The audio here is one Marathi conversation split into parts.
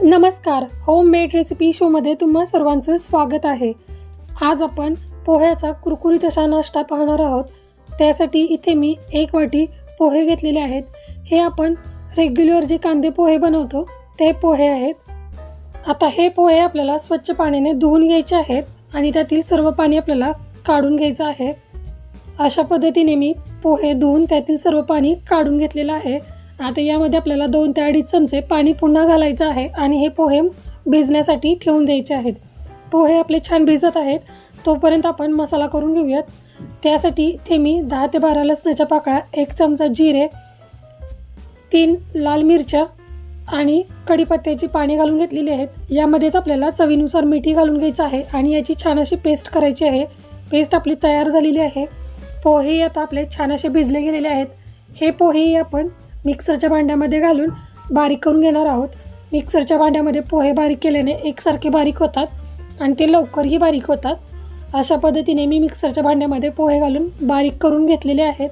नमस्कार होम मेड रेसिपी शोमध्ये तुम्हा सर्वांचं स्वागत आहे. आज आपण पोह्याचा कुरकुरीत असा नाश्ता पाहणार आहोत. त्यासाठी इथे मी एक वाटी पोहे घेतलेले आहेत. हे आपण रेग्युलर जे कांदे पोहे बनवतो ते पोहे आहेत. आता हे पोहे आपल्याला स्वच्छ पाण्याने धुवून घ्यायचे आहेत आणि त्यातील सर्व पाणी आपल्याला काढून घ्यायचं आहे. अशा पद्धतीने मी पोहे धुवून त्यातील सर्व पाणी काढून घेतलेलं आहे. आता यामध्ये आपल्याला दोन ते अडीच चमचे पाणी पुन्हा घालायचं आहे आणि हे पोहे भिजण्यासाठी ठेवून द्यायचे आहेत. पोहे आपले छान भिजत आहेत. तोपर्यंत आपण मसाला करून घेऊयात. त्यासाठी इथे मी दहा ते बारा लसणाच्या पाकळ्या एक चमचा जिरे तीन लाल मिरच्या आणि कढीपत्त्याची पाणी घालून घेतलेली आहेत. यामध्येच आपल्याला चवीनुसार मिठी घालून घ्यायचं आहे आणि याची छान अशी पेस्ट करायची आहे. पेस्ट आपली तयार झालेली आहे. पोहे आता आपले छान असे भिजले गेलेले आहेत. हे पोहे आपण मिक्सरच्या भांड्यामध्ये घालून बारीक करून घेणार आहोत. मिक्सरच्या भांड्यामध्ये पोहे बारीक केल्याने एकसारखे बारीक होतात आणि ते लवकरही बारीक होतात. अशा पद्धतीने मी मिक्सरच्या भांड्यामध्ये पोहे घालून बारीक करून घेतलेले आहेत.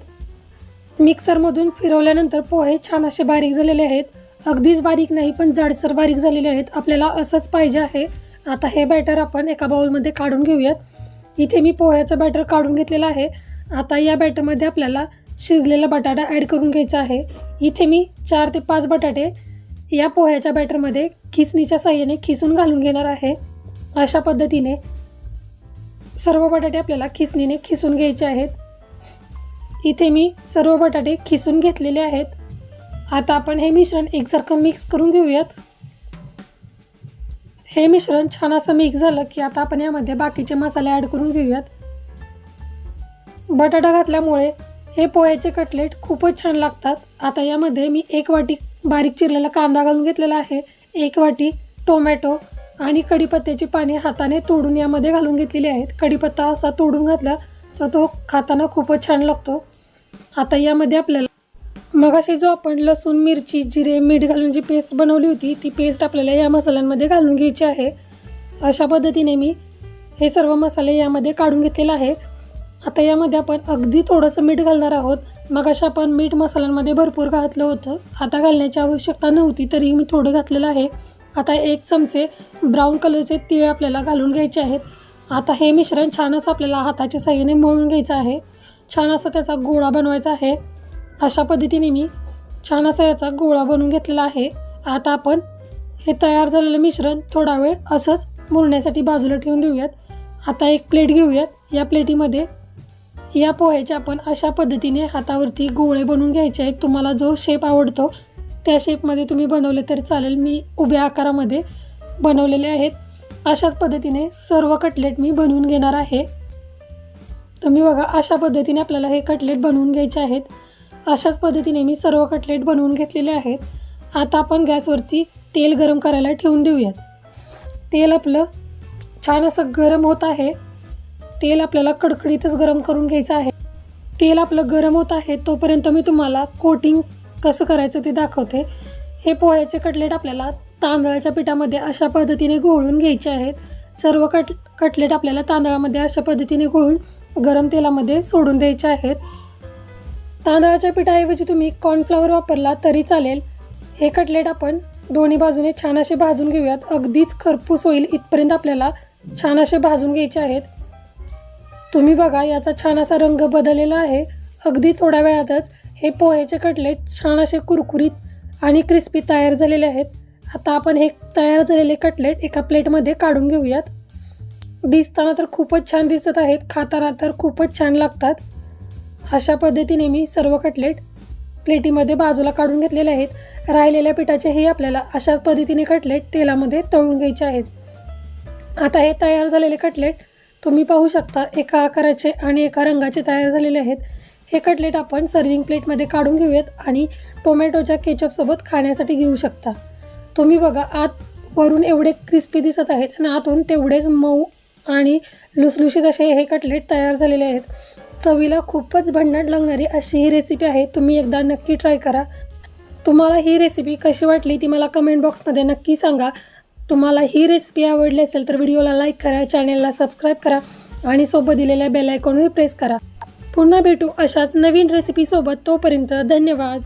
मिक्सरमधून फिरवल्यानंतर पोहे छान असे बारीक झालेले आहेत. अगदीच बारीक नाही पण जाडसर बारीक झालेले आहेत. आपल्याला असंच पाहिजे आहे. आता हे बॅटर आपण एका बाउलमध्ये काढून घेऊयात. इथे मी पोह्याचं बॅटर काढून घेतलेलं आहे. आता या बॅटरमध्ये आपल्याला शिजलेला बटाटा ॲड करून घ्यायचा आहे. इथे मी चार ते पाच बटाटे या पोह्याच्या बॅटरमध्ये खिसणीच्या साह्याने खिसून घालून घेणार आहे. अशा पद्धतीने सर्व बटाटे आपल्याला खिसणीने खिसून घ्यायचे आहेत. इथे मी सर्व बटाटे खिसून घेतलेले आहेत. आता आपण हे मिश्रण एकसारखं मिक्स करून घेऊयात. हे मिश्रण छान असं मिक्स झालं की आता आपण यामध्ये बाकीचे मसाले ॲड करून घेऊयात. बटाटा घातल्यामुळे हे पोह्याचे कटलेट खूपच छान लागतात. आता यामध्ये मी एक वाटी बारीक चिरलेला कांदा घालून घेतलेला आहे. एक वाटी टोमॅटो आणि कढीपत्त्याची पाने हाताने तोडून यामध्ये घालून घेतलेली आहेत. कढीपत्ता असा तोडून घातला तर तो खाताना खूपच छान लागतो. आता यामध्ये आपल्याला मगाशी जो आपण लसूण मिरची जिरे मीठ घालून जी पेस्ट बनवली होती ती पेस्ट आपल्याला या मसाल्यांमध्ये घालून घ्यायची आहे. अशा पद्धतीने मी हे सर्व मसाले यामध्ये काढून घेतलेले आहे आता यामध्ये आपण अगदी थोडंसं मीठ घालणार आहोत. मग अशा आपण मीठ मसाल्यांमध्ये भरपूर घातलं होतं. आता घालण्याची आवश्यकता नव्हती तरीही मी थोडं घातलेलं आहे. आता एक चमचे ब्राऊन कलरचे तीळ आपल्याला घालून घ्यायचे आहेत. आता हे मिश्रण छान असं आपल्याला हाताच्या साह्याने मळून घ्यायचं आहे. छान असा त्याचा गोळा बनवायचा आहे. अशा पद्धतीने मी छान असा याचा गोळा बनवून घेतलेला आहे. आता आपण हे तयार झालेलं मिश्रण थोडा वेळ असंच मुरण्यासाठी बाजूला ठेवून देऊयात. आता एक प्लेट घेऊयात. या प्लेटीमध्ये या पोह्याचे आपण अशा पद्धतीने हातावरती गोळे बनवून घ्यायचे आहेत. तुम्हाला जो शेप आवडतो त्या शेपमध्ये तुम्ही बनवले तरी चालेल. मी उभ्या आकारामध्ये बनवलेले आहेत. अशाच पद्धतीने सर्व कटलेट मी बनवून घेणार आहे. तुम्ही बघा अशा पद्धतीने आपल्याला हे कटलेट बनवून घ्यायचे आहेत. अशाच पद्धतीने मी सर्व कटलेट बनवून घेतलेले आहेत. आता आपण गॅसवरती तेल गरम करायला ठेवून देऊयात. तेल आपलं छान असं गरम होत आहे. तेल आपल्याला कडकडीतच गरम करून घ्यायचं आहे. तेल आपलं गरम होत आहे तोपर्यंत मी तुम्हाला कोटिंग कसं करायचं ते दाखवते. हे पोह्याचे कटलेट आपल्याला तांदळाच्या पिठामध्ये अशा पद्धतीने घोळून घ्यायचे आहेत. सर्व कट कटलेट आपल्याला तांदळामध्ये अशा पद्धतीने घोळून गरम तेलामध्ये सोडून द्यायचे आहेत. तांदळाच्या पिठाऐवजी तुम्ही कॉर्नफ्लॉवर वापरला तरी चालेल. हे कटलेट आपण दोन्ही बाजूने छान असे भाजून घेऊयात. अगदीच खरपूस होईल इथपर्यंत आपल्याला छान असे भाजून घ्यायचे आहेत. तुम्ही बघा याचा छान असा रंग बदललेला आहे. अगदी थोड्या वेळातच हे पोह्याचे कटलेट छान असे कुरकुरीत आणि क्रिस्पी तयार झालेले आहेत. आता आपण हे तयार झालेले कटलेट एका प्लेटमध्ये काढून घेऊयात. दिसताना तर खूपच छान दिसत आहेत खाताना तर खूपच छान लागतात. अशा पद्धतीने मी सर्व कटलेट प्लेटीमध्ये बाजूला काढून घेतलेले आहेत. राहिलेल्या पिठाचेही आपल्याला अशाच पद्धतीने कटलेट तेलामध्ये तळून घ्यायचे आहेत. आता हे तयार झालेले कटलेट तुम्ही पाहू शकता एका आकाराचे आणि एका रंगाचे तयार झालेले आहेत. हे कटलेट आपण सर्विंग प्लेटमध्ये काढून घेऊयात आणि टोमॅटोच्या केचपसोबत खाण्यासाठी घेऊ शकता. तुम्ही बघा आत वरून एवढे क्रिस्पी दिसत आहेत आणि आतून तेवढेच मऊ आणि लुसलुशीत असे हे कटलेट तयार झालेले आहेत. चवीला खूपच भन्नाट लागणारी अशी ही रेसिपी आहे तुम्ही एकदा नक्की ट्राय करा. तुम्हाला ही रेसिपी कशी वाटली ती मला कमेंट बॉक्समध्ये नक्की सांगा. तुम्हाला ही रेसिपी आवडली असेल तर व्हिडिओला लाईक करा चॅनेलला सबस्क्राईब करा आणि सोबत दिलेल्या बेल आयकॉनही प्रेस करा. पुन्हा भेटू अशाच नवीन रेसिपीसोबत तोपर्यंत धन्यवाद.